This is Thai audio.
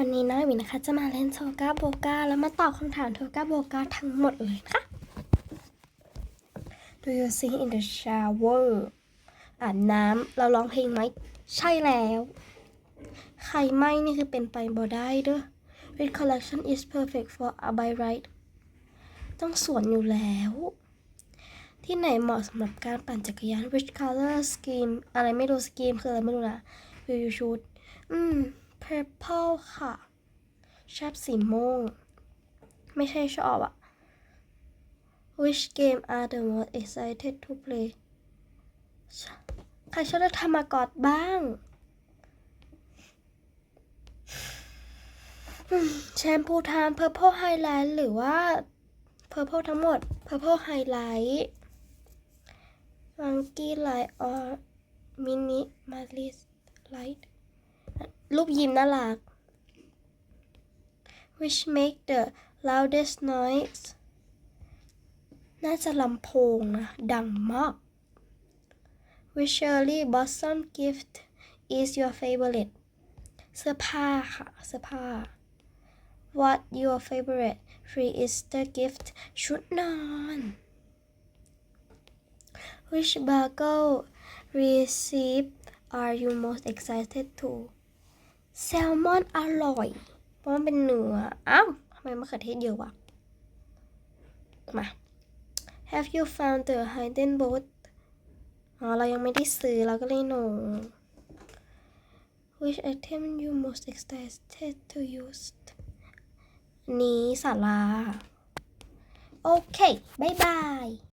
วันนี้น้อยหวินนะคะ จะมาเล่นโทกาโบกาแล้วมาตอบคำถามโทกาโบกาทั้งหมดเลยนะคะ Do you sing in the shower อาบน้ำเราร้องเพลงไหม ใช่แล้ว ใครไม่นี่คือเป็นไปบ่ได้เด้อ Which collection is perfect for a by right ต้องสวนอยู่แล้ว ที่ไหนเหมาะสำหรับการปั่นจักรยาน Which color scheme อะไรไม่รู้ scheme คืออะไรไม่รู้นะ Will you shoot อืม purple ค่ะ ชอบสีม่วง ไม่ใช่ชอบอะ Which game are the most excited to play ใครชอบเล่นธรรมากอดบ้าง แชมพูทาม purple highlight หรือว่า purple ทั้งหมด purple highlight monkey light or minimalist light ปยิ้มน่ารัก which make the loudest noise น่าจะลำโพงนะ ดังมาก which cherry blossom gift is your favorite เสื้อผ้าค่ะ เสื้อผ้า what your favorite free Easter gift ชุดนอน which bagel recipe are you most excited to แซลมอนอร่อย เพราะมันเป็นเนื้ออ้าวทำไมมะเขือเทศเยอะวะมา Have you found the hidden boat อ๋อ เรายังไม่ได้ซื้อเราก็เลยหนู Which item you most excited to use นี้สาราโอเค บ๊ายบาย